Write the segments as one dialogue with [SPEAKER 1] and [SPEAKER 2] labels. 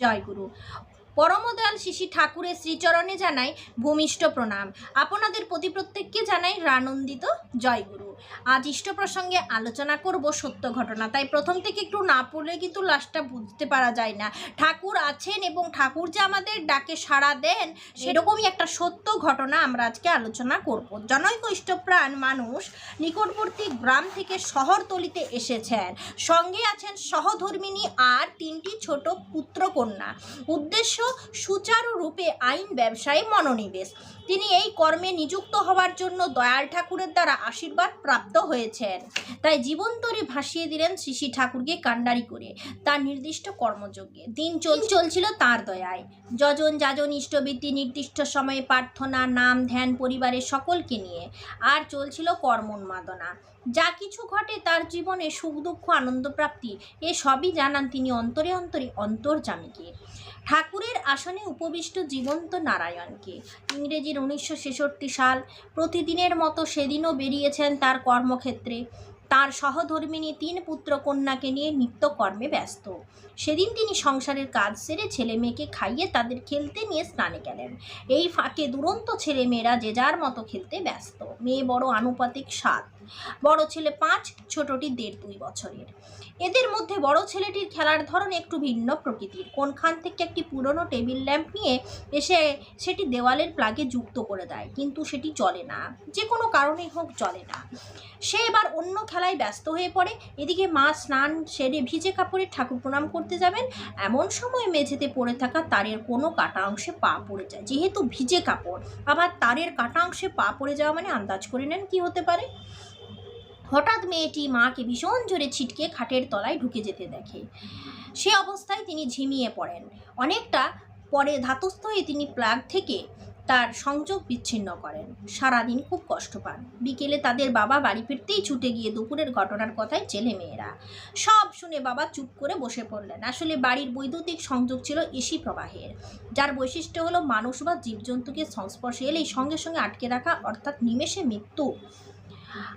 [SPEAKER 1] জয়গুরু। পরমদয়াল শিশি ঠাকুরের শ্রীচরণে জানাই ভূমিষ্ঠ প্রণাম। আপনাদের প্রতি প্রত্যেককে জানাই রানন্দিত জয়গুরু। আজ ইষ্ট প্রসঙ্গে আলোচনা করব সত্য ঘটনা। তাই প্রথম থেকে একটু না পড়লে কিন্তু লাস্টটা বুঝতে পারা যায় না। ঠাকুর আছেন এবং ঠাকুর যে আমাদের ডাকে সাড়া দেন, সেরকমই একটা সত্য ঘটনা আমরা আজকে আলোচনা করব। জনৈক ইষ্টপ্রাণ মানুষ নিকটবর্তী গ্রাম থেকে শহরতলিতে এসেছেন। সঙ্গে আছেন সহধর্মিনী আর তিনটি ছোট পুত্রকন্যা। উদ্দেশ্য সুচারুরূপে আইন ব্যবসায় মনোনিবেশ। তিনি এই কর্মে নিযুক্ত হওয়ার জন্য দয়াল ঠাকুরের দ্বারা আশীর্বাদ প্রাপ্ত হয়েছেন। তাই জীবন্তরে ভাসিয়ে দিলেন শ্রী শ্রী ঠাকুরকে কাণ্ডারি করে তার নির্দিষ্ট কর্মযোগ্যে দিন চল, চলছিল তার দয়ায়। যজন যাজন ইষ্টবৃত্তি, নির্দিষ্ট সময়ে প্রার্থনা, নাম, ধ্যান, পরিবারের সকলকে নিয়ে আর চলছিল কর্মোন্মাদনা। যা কিছু ঘটে তার জীবনে সুখ, দুঃখ, আনন্দ, প্রাপ্তি, এ সবই জানান তিনি অন্তরে অন্তরে অন্তর্জামীকে ঠাকুরের আসনে উপবিষ্ট জীবন্ত নারায়ণকে। ইংরেজির উনিশশো ছেষট্টি সাল প্রতিদিনের মতো সেদিনও বেরিয়েছেন তার কর্মক্ষেত্রে। তার সহধর্মিনী তিন পুত্র কন্যাকে নিয়ে নিত্যকর্মে ব্যস্ত। সেদিন তিনি সংসারের কাজ সেরে ছেলে মেয়েকে খাইয়ে তাদের খেলতে নিয়ে স্নানে গেলেন। এই ফাঁকে দুরন্ত ছেলে মেয়েরা যে যার মতো খেলতে ব্যস্ত। মেয়ে বড় আনুপাতিক সাত, বড় ছেলে পাঁচ, ছোটটি দেড় দুই বছরের। এদের মধ্যে বড় ছেলেটির খেলার ধরন একটু ভিন্ন প্রকৃতির। কোনখান থেকে একটি পুরনো টেবিল ল্যাম্প নিয়ে এসে সেটি দেওয়ালের প্লাগে যুক্ত করে দেয়, কিন্তু সেটি চলে না। যে কোনো কারণেই হোক চলে না। সে এবার অন্য খেলায় ব্যস্ত হয়ে পড়ে। এদিকে মা স্নান সেরে ভিজে কাপড়ে ঠাকুর প্রণাম করতে যাবেন। এমন সময় মেঝেতে পড়ে থাকা তারের কোনো কাটা অংশে পা পড়ে যায়। যেহেতু ভিজে কাপড়, আবার তারের কাটা অংশে পা পড়ে যাওয়া মানে আন্দাজ করে নেন কি হতে পারে? হঠাৎ মেয়েটি মাকে ভীষণ জোরে ছিটকে খাটের তলায় ঢুকে যেতে দেখে। সে অবস্থায় তিনি ঝিমিয়ে পড়েন। অনেকটা পরে ধাতস্থ হয়ে তিনি প্লাগ থেকে তার সংযোগ বিচ্ছিন্ন করেন। সারাদিন খুব কষ্ট পান। বিকেলে তাদের বাবা বাড়ি ফিরতেই ছুটে গিয়ে দুপুরের ঘটনার কথায় ছেলে মেয়েরা। সব শুনে বাবা চুপ করে বসে পড়লেন। আসলে বাড়ির বৈদ্যুতিক সংযোগ ছিল এসি প্রবাহের। যার বৈশিষ্ট্য হলো মানুষ বা জীবজন্তুকে সংস্পর্শে এলেই সঙ্গে সঙ্গে আটকে রাখা, অর্থাৎ নিমেষে মৃত্যু।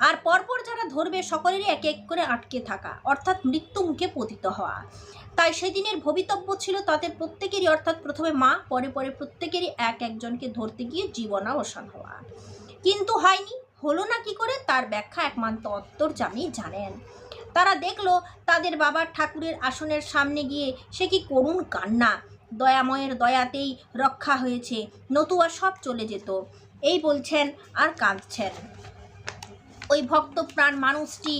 [SPEAKER 1] আর পরপর যারা ধরবে, সকলেরই এক এক করে আটকে থাকা, অর্থাৎ মৃত্যু মুখে পতিত হওয়া। তাই সেদিনের ভবিতব্য ছিল তাদের প্রত্যেকেরই, অর্থাৎ প্রথমে মা, পরে পরে প্রত্যেকেরই এক একজনকে ধরতে গিয়ে জীবনাবসান হওয়া। কিন্তু হয়নি, হলো না কি করে তার ব্যাখ্যা একমাত্র অন্তর্জামী জানেন। তারা দেখল তাদের বাবার ঠাকুরের আসনের সামনে গিয়ে, সে কি করুণ কান্না, দয়াময়ের দয়াতেই রক্ষা হয়েছে নতুয়া সব চলে যেত। এই বলছেন আর কাঁদছেন। ওই ভক্তপ্রাণ মানুষটি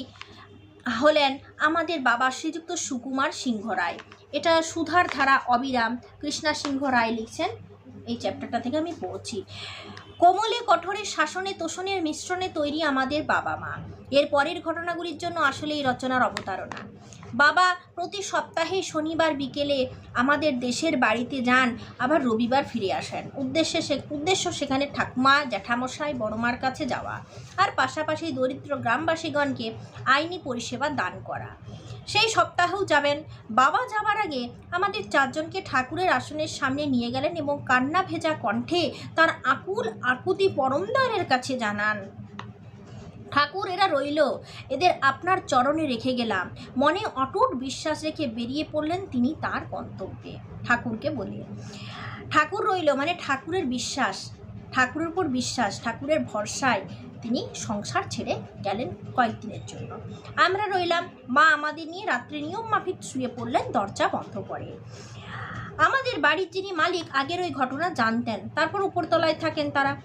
[SPEAKER 1] হলেন আমাদের বাবা শ্রীযুক্ত সুকুমার সিংহ রায় এটা সুধার ধারা অবিরাম। কৃষ্ণা সিংহ রায় লিখছেন। এই চ্যাপ্টারটা থেকে আমি পড়ছি। কোমলে কঠোরের শাসনে তোষণের মিশ্রণে তৈরি আমাদের বাবা মা। এর পরের ঘটনাগুলির জন্য আসলে এই রচনার অবতারণা। বাবা, প্রতি সপ্তাহে শনিবার বিকেলে আমাদের দেশের বাড়িতে যান, আবার রবিবার ফিরে আসেন। উদ্দেশ্যে সে উদ্দেশ্য সেখানে ঠাকুমা, জ্যাঠামশাই, বড়মার কাছে যাওয়া আর পাশাপাশি দরিদ্র গ্রামবাসীগণকে আইনি পরিষেবা দান করা। সেই সপ্তাহেও যাবেন। বাবা যাওয়ার আগে আমাদের চারজনকে ঠাকুরের আসনের সামনে নিয়ে গেলেন এবং কান্না ভেজা কণ্ঠে তার আকুল, আকুতি পরমদয়ালের কাছে জানান। ঠাকুর এরা রইল। এদের আপনার চরণে রেখে গেলাম। মনে অটুট বিশ্বাস রেখে বেরিয়ে পড়লেন তিনি তার গন্তব্যে। ঠাকুরকে বলে ঠাকুর রইল মানে ঠাকুরের বিশ্বাস। ঠাকুরের উপর বিশ্বাস, ঠাকুরের ভরসায় তিনি সংসার ছেড়ে গেলেন কয়েকদিনের জন্য। আমরা রইলাম। মা আমাদের নিয়ে রাত্রে নিয়ম মাফিক শুয়ে পড়লেন, দরজা বন্ধ করে। আমাদের বাড়ির যিনি মালিক, আগের ওই ঘটনা জানতেন। তারপর উপরতলায় থাকেন তারা।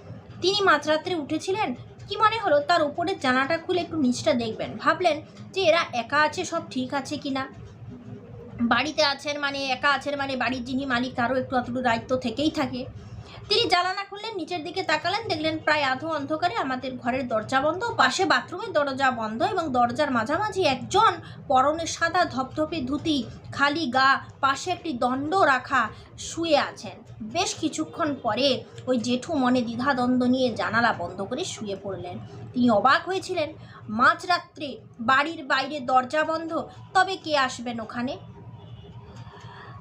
[SPEAKER 1] তিনি মাঝরাত্রে উঠেছিলেন কি মনে হলো? তার উপরের জানাটা খুলে একটু নিচটা দেখবেন। ভাবলেন যে এরা একা আছে, সব ঠিক আছে কি না বাড়িতে আছেন মানে একা আছেন মানে বাড়ির যিনি মালিক, তারও একটু অতটু দায়িত্ব থেকেই থাকে। তিনি জানালা খুললেন, নিচের দিকে তাকালেন, দেখলেন প্রায় আধো অন্ধকারে আমাদের ঘরের দরজা বন্ধ। পাশে বাথরুমের দরজা বন্ধ এবং দরজার মাঝামাঝি একজন পরনে সাদা ধপধপে ধুতি, খালি গা, পাশে একটি দণ্ড রাখা শুয়ে আছেন। বেশ কিছুক্ষণ পরে ওই জেঠু মনে দ্বিধাদ্বন্দ্ব নিয়ে জানালা বন্ধ করে শুয়ে পড়লেন। তিনি অবাক হয়েছিলেন। মাঝরাত্রে বাড়ির বাইরে দরজা বন্ধ, তবে কে আসবেন ওখানে?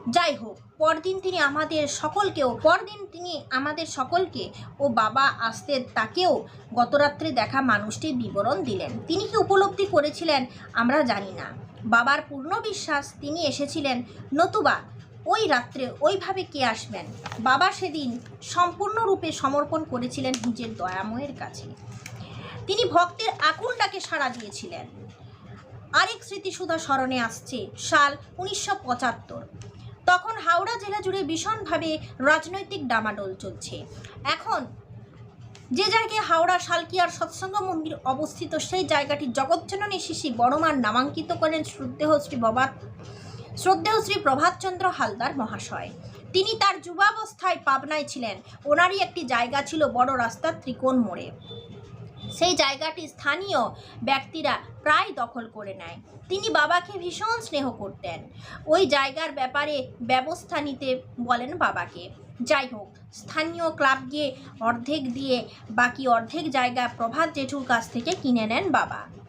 [SPEAKER 1] যাই হোক, পরদিন তিনি আমাদের সকলকেও, পরদিন তিনি আমাদের সকলকে ও বাবা আসতে তাকেও গতরাত্রে দেখা মানুষটির বিবরণ দিলেন। তিনি কি উপলব্ধি করেছিলেন আমরা জানি না। বাবার পূর্ণ বিশ্বাস, তিনি এসেছিলেন, নতুবা ওই রাত্রে ওইভাবে কে আসবেন? বাবা সেদিন সম্পূর্ণরূপে সমর্পণ করেছিলেন নিজের দয়াময়ের কাছে। তিনি ভক্তের আকুল ডাকে সাড়া দিয়েছিলেন। আরেক স্মৃতিসুধা স্মরণে আসছে, সাল উনিশশো পঁচাত্তর। তখন হাওড়া জেলা জুড়ে ভীষণভাবে রাজনৈতিক ডামাডোল চলছে। এখন যে জায়গায় হাওড়া, শালকিয়ার সৎসঙ্গ মন্দির অবস্থিত, সেই জায়গাটি জগজ্জননী শিশি বড়মার নামাঙ্কিত করেন শ্রদ্ধেয় শ্রী বাবা শ্রদ্ধেয় শ্রী প্রভাতচন্দ্র হালদার মহাশয়। তিনি তার যুবাবস্থায় পাবনায় ছিলেন। ওনারই একটি জায়গা ছিল বড় রাস্তার ত্রিকোণ মোড়ে। সেই জায়গাটি স্থানীয় ব্যক্তিরা প্রায় দখল করে নেয়। তিনি বাবাকে ভীষণ স্নেহ করতেন। ওই জায়গার ব্যাপারে ব্যবস্থা নিতে বলেন বাবাকে। যাই হোক, স্থানীয় ক্লাব গিয়ে অর্ধেক দিয়ে বাকি অর্ধেক জায়গা প্রভাত জেঠুর কাছ থেকে কিনে নেন বাবা।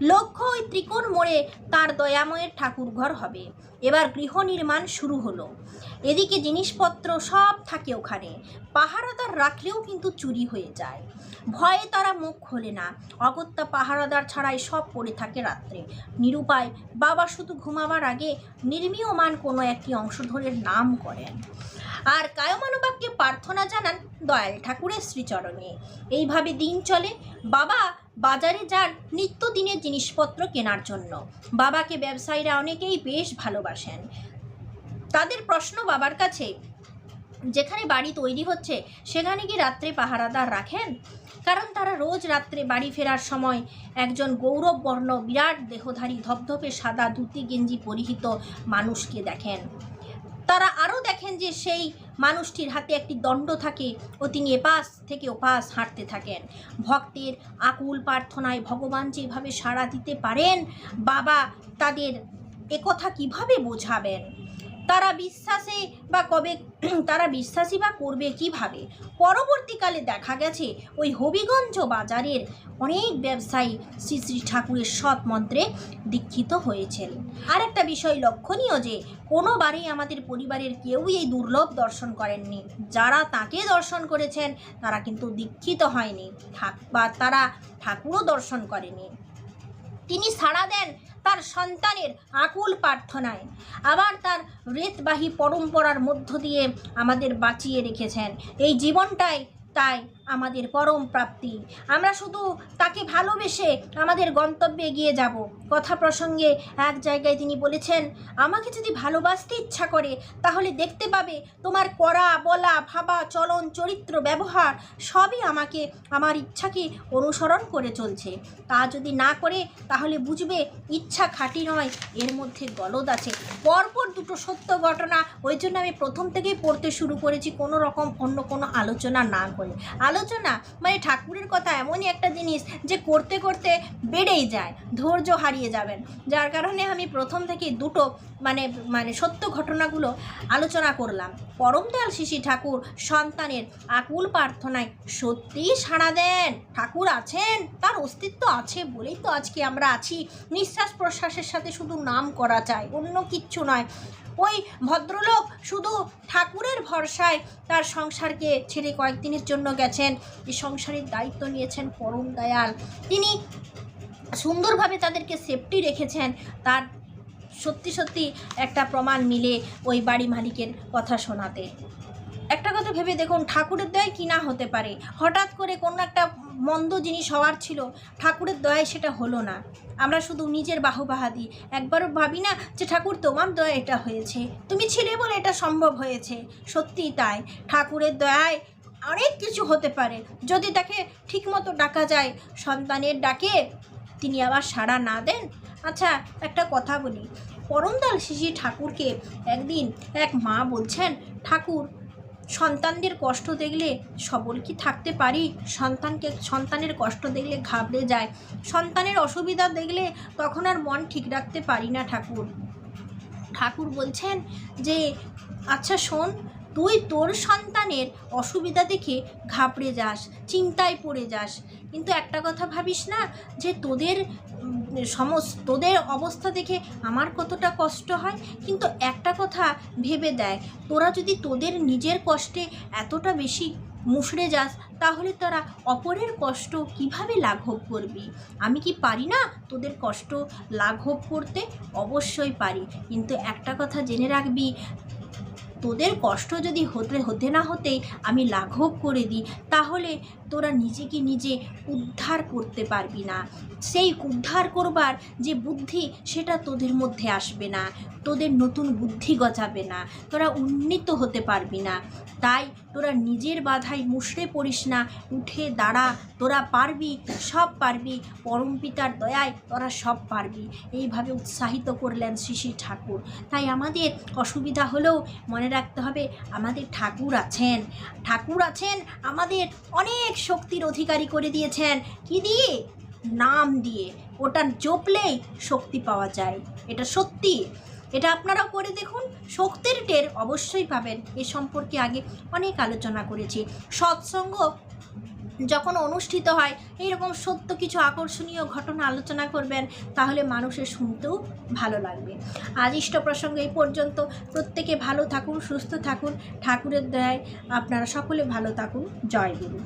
[SPEAKER 1] লক্ষ্য ওই ত্রিকোণ মোড়ে তার দয়াময়ের ঠাকুর ঘর হবে। এবার গৃহ নির্মাণ শুরু হলো। এদিকে জিনিসপত্র সব থাকে ওখানে। পাহারাদার রাখলেও কিন্তু চুরি হয়ে যায়। ভয়ে তারা মুখ খোলে না। অগত্যা পাহারাদার ছাড়াই সব পড়ে থাকে রাত্রে। নিরুপায়, বাবা শুধু ঘুমাবার আগে নির্মীয়মান কোনো একটি অংশধরের নাম করেন। আর কায়মানুবাক্যে প্রার্থনা জানান দয়াল ঠাকুরের শ্রীচরণে। এইভাবে দিন চলে। বাবা বাজারে যান নিত্যদিনের জিনিসপত্র কেনার জন্য। বাবাকে ব্যবসায়ীরা অনেকেই বেশ ভালোবাসেন। তাদের প্রশ্ন বাবার কাছে, যেখানে বাড়ি তৈরি হচ্ছে, সেখানে কি রাত্রে পাহারাদার রাখেন? কারণ তারা রোজ রাত্রে বাড়ি ফেরার সময় একজন গৌরব বর্ণ বিরাট দেহধারী ধপধপে সাদা ধুতি গেঞ্জি পরিহিত মানুষকে দেখেন। তারা আরও দেখেন যে সেই মানুষটির হাতে একটি দণ্ড থাকে ও তিনি এপাশ থেকে ওপাশ হাঁটতে থাকেন। ভক্তের আকুল প্রার্থনায় ভগবান যেভাবে সাড়া দিতে পারেন, বাবা তাদের একথা কীভাবে বোঝাবেন? তারা বিশ্বাসে বা কবে তারা বিশ্বাসী বা করবে কীভাবে? পরবর্তীকালে দেখা গেছে ওই হবিগঞ্জ বাজারের অনেক ব্যবসায়ী শ্রী শ্রী ঠাকুরের সৎ মন্ত্রে দীক্ষিত হয়েছেন। আর একটা বিষয় লক্ষণীয় যে, কোনোবারই আমাদের পরিবারের কেউই এই দুর্লভ দর্শন করেননি। যারা তাকে দর্শন করেছেন, তারা কিন্তু দীক্ষিত হয়নি। বা তারা ঠাকুরও দর্শন করেনি। তিনি সাড়া দেন তার সন্তানের আকুল প্রার্থনায়। আবার তার রেতবাহী পরম্পরার মধ্য দিয়ে আমাদের বাঁচিয়ে রেখেছেন। এই জীবনটাই তাই। আমাদের পরম প্রাপ্তি। আমরা শুধু তাকে ভালোবেসে আমাদের গন্তব্যে এগিয়ে যাব। কথা প্রসঙ্গে এক জায়গায় তিনি বলেছেন, আমাকে যদি ভালোবাসতে ইচ্ছা করে, তাহলে দেখতে পাবে তোমার করা, বলা, ভাবা, চলন, চরিত্র, ব্যবহার সবই আমাকে, আমার ইচ্ছাকে অনুসরণ করে চলছে। তা যদি না করে, তাহলে বুঝবে ইচ্ছা খাঁটি নয়, এর মধ্যে গলদ আছে। পরপর দুটো সত্য ঘটনা, ওই জন্য আমি প্রথম থেকেই পড়তে শুরু করেছি কোনো রকম অন্য কোনো আলোচনা না করে। আলোচনা মানে ঠাকুরের কথা এমনই একটা জিনিস যে করতে করতে বেড়েই যায়, ধৈর্য হারিয়ে যাবেন। যার কারণে আমি প্রথম থেকেই দুটো মানে মানে সত্য ঘটনাগুলো আলোচনা করলাম। পরম দয়াল শিশি ঠাকুর সন্তানের আকুল প্রার্থনায় সত্যিই সাড়া দেন। ঠাকুর আছেন, তার অস্তিত্ব আছে বলেই তো আজকে আমরা আছি। নিঃশ্বাস প্রশ্বাসের সাথে শুধু নাম করা চাই অন্য কিচ্ছু নয়। ওই ভদ্রলোক শুধু ঠাকুরের ভরসায় তার সংসারকে ছেড়ে কয়েকদিনের জন্য গেছেন। এই সংসারের দায়িত্ব নিয়েছেন পরম দয়াল। তিনি সুন্দরভাবে তাদেরকে সেফটি রেখেছেন। তার সত্যি সত্যি একটা প্রমাণ মিলে ওই বাড়ি মালিকের কথা শোনাতে। একটা কথা ভেবে দেখুন, ঠাকুরের দয়ায় কি না হতে পারে? হঠাৎ করে কোনো একটা মন্দ জিনিস হওয়ার ছিল, ঠাকুরের দয়ায় সেটা হলো না। আমরা শুধু নিজের বাহুবাহা দিই একবারও ভাবি না যে ঠাকুর তোমার দয়া এটা হয়েছে। তুমি ছিলে বলে এটা সম্ভব হয়েছে। সত্যিই তাই। ঠাকুরের দয়ায় অনেক কিছু হতে পারে। যদি তাকে ঠিকমতো ডাকা যায়, সন্তানের ডাকে তিনি আবার সাড়া না দেন? আচ্ছা একটা কথা বলি। পরমদাল শিশি ঠাকুরকে একদিন এক মা বলছেন, ঠাকুর সন্তানদের কষ্ট দেখলে সবল কি থাকতে পারি? সন্তানকে, সন্তানের কষ্ট দেখলে ঘাবড়ে যায়। সন্তানের অসুবিধা দেখলে তখন আর মন ঠিক রাখতে পারি না ঠাকুর। ঠাকুর বলছেন যে আচ্ছা শোন তুই তোর সন্তানের অসুবিধা দেখে ঘাবড়ে যাস, চিন্তায় পড়ে যাস। কিন্তু একটা কথা ভাবিস না, যে তোদের সমস্ত, তোদের অবস্থা দেখে আমার কতটা কষ্ট হয়? কিন্তু একটা কথা ভেবে দেয় তোরা যদি তোদের নিজের কষ্টে এতটা বেশি মুষড়ে যাস, তাহলে তারা অপরের কষ্ট কীভাবে লাঘব করবি? আমি কি পারি না তোদের কষ্ট লাঘব করতে? অবশ্যই পারি। কিন্তু একটা কথা জেনে রাখবি তোদের কষ্ট যদি হতে হতে না হতেই আমি লাঘব করে দিই, তাহলে তোরা নিজেকে নিজে উদ্ধার করতে পারবি না। সেই উদ্ধার করবার যে বুদ্ধি, সেটা তোদের মধ্যে আসবে না। তোদের নতুন বুদ্ধি গজাবে না। তোরা উন্নীত হতে পারবি না। তাই তোরা নিজের বাধায় মুষড়ে পড়িস না। উঠে দাঁড়া, তোরা পারবি, সব পারবি। পরম পিতার দয়ায় তোরা সব পারবি। এইভাবে উৎসাহিত করলেন শ্রী ঠাকুর। তাই আমাদের অসুবিধা হলেও মনে রাখতে হবে, আমাদের ঠাকুর আছেন। ঠাকুর আছেন আমাদের অনেক শক্তির অধিকারী করে দিয়েছেন। কি দিয়ে? নাম দিয়ে। ওটা জপলেই শক্তি পাওয়া যায়। এটা সত্যি। এটা আপনারাও করে দেখুন, শক্তির টের অবশ্যই পাবেন। এ সম্পর্কে আগে অনেক আলোচনা করেছি। সৎসঙ্গ যখন অনুষ্ঠিত হয়, এইরকম সত্য কিছু আকর্ষণীয় ঘটনা আলোচনা করবেন, তাহলে মানুষের শুনতেও ভালো লাগবে। আজ ইষ্ট প্রসঙ্গ এই পর্যন্ত। প্রত্যেকে ভালো থাকুন, সুস্থ থাকুন। ঠাকুরের দয়ায় আপনারা সকলে ভালো থাকুন। জয় গুরু।